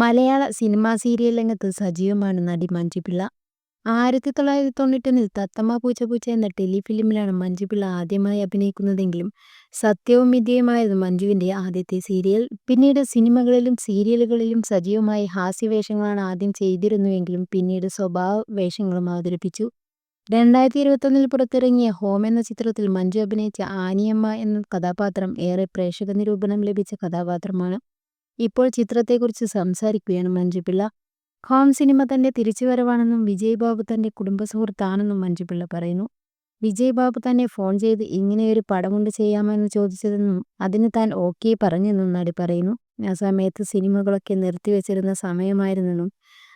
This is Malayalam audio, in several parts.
മലയാള സിനിമാ സീരിയൽ രംഗത്ത് സജീവമാണ് നടി മഞ്ജുപിള്ള. ആയിരത്തി തൊള്ളായിരത്തി തൊണ്ണൂറ്റൊന്നിൽ തത്തമ്മ പൂച്ച പൂച്ച എന്ന ടെലിഫിലിമിലാണ് മഞ്ജുപിള്ള ആദ്യമായി അഭിനയിക്കുന്നതെങ്കിലും സത്യവും മിഥ്യയുമായിരുന്നു മഞ്ജുവിന്റെ ആദ്യത്തെ സീരിയൽ. പിന്നീട് സിനിമകളിലും സീരിയലുകളിലും സജീവമായി ഹാസ്യവേഷങ്ങളാണ് ആദ്യം ചെയ്തിരുന്നുവെങ്കിലും പിന്നീട് സ്വഭാവ വേഷങ്ങളും അവതരിപ്പിച്ചു. രണ്ടായിരത്തി ഇരുപത്തൊന്നിൽ പുറത്തിറങ്ങിയ ഹോം എന്ന ചിത്രത്തിൽ മഞ്ജു അഭിനയിച്ച ആനിയമ്മ എന്ന കഥാപാത്രം ഏറെ പ്രേക്ഷക നിരൂപണം ലഭിച്ച കഥാപാത്രമാണ്. ഇപ്പോൾ ചിത്രത്തെക്കുറിച്ച് സംസാരിക്കുകയാണ് മഞ്ജുപിള്ള. ഹോം സിനിമ തന്റെ തിരിച്ചുവരവാണെന്നും വിജയ് ബാബു തന്റെ കുടുംബസുഹൃത്താണെന്നും മഞ്ജുപിള്ള പറയുന്നു. വിജയ് ബാബു തന്നെ ഫോൺ ചെയ്ത് ഇങ്ങനെയൊരു പടമുണ്ട് ചെയ്യാമെന്ന് ചോദിച്ചതെന്നും അതിന് താൻ ഓക്കെ പറഞ്ഞെന്നും നടി പറയുന്നു. ആ സമയത്ത് സിനിമകളൊക്കെ നിർത്തിവെച്ചിരുന്ന സമയമായിരുന്നെന്നും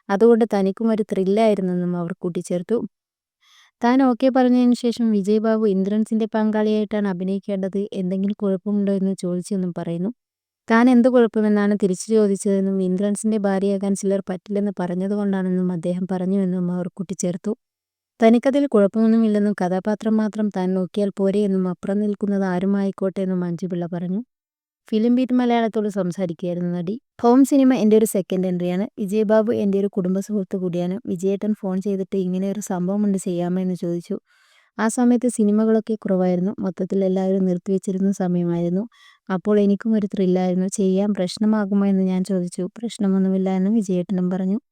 അതുകൊണ്ട് തനിക്കും ഒരു ത്രില്ലായിരുന്നെന്നും അവർ കൂട്ടിച്ചേർത്തു. താൻ ഓക്കെ പറഞ്ഞതിന് ശേഷം വിജയ് ബാബു ഇന്ദ്രൻസിന്റെ പങ്കാളിയായിട്ടാണ് അഭിനയിക്കേണ്ടത് എന്തെങ്കിലും കുഴപ്പമുണ്ടോ എന്ന് ചോദിച്ചെന്നും പറയുന്നു. താൻ എന്ത് കുഴപ്പമെന്നാണ് തിരിച്ചു ചോദിച്ചതെന്നും ഇന്ദ്രൻസിന്റെ ഭാര്യയാകാൻ ചിലർ പറ്റില്ലെന്ന് പറഞ്ഞതുകൊണ്ടാണെന്നും അദ്ദേഹം പറഞ്ഞുവെന്നും അവർ കൂട്ടിച്ചേർത്തു. തനിക്കതിൽ കുഴപ്പമൊന്നുമില്ലെന്നും കഥാപാത്രം മാത്രം താൻ നോക്കിയാൽ പോരെയെന്നും അപ്പുറം നിൽക്കുന്നത് ആരുമായിക്കോട്ടെ എന്നും മഞ്ജുപിള്ള പറഞ്ഞു. ഫിലിം ബീറ്റ് മലയാളത്തോട് സംസാരിക്കുകയായിരുന്നു നടി. ഹോം സിനിമ എന്റെ ഒരു സെക്കൻഡ് എൻട്രിയാണ്. വിജയബാബു എന്റെ ഒരു കുടുംബ സുഹൃത്ത് കൂടിയാണ്. വിജയേട്ടൻ ഫോൺ ചെയ്തിട്ട് ഇങ്ങനെ ഒരു സംഭവം ഉണ്ട് ചെയ്യാമോ എന്ന് ചോദിച്ചു. ആ സമയത്ത് സിനിമകളൊക്കെ കുറവായിരുന്നു. മൊത്തത്തിൽ എല്ലാവരും നിർത്തിവെച്ചിരുന്ന സമയമായിരുന്നു. അപ്പോൾ എനിക്കും ഒരു ത്രില്ലായിരുന്നു. ചെയ്യാൻ പ്രശ്നമാകുമോ എന്ന് ഞാൻ ചോദിച്ചു. പ്രശ്നമൊന്നുമില്ല എന്ന് വിജയേട്ടനും പറഞ്ഞു.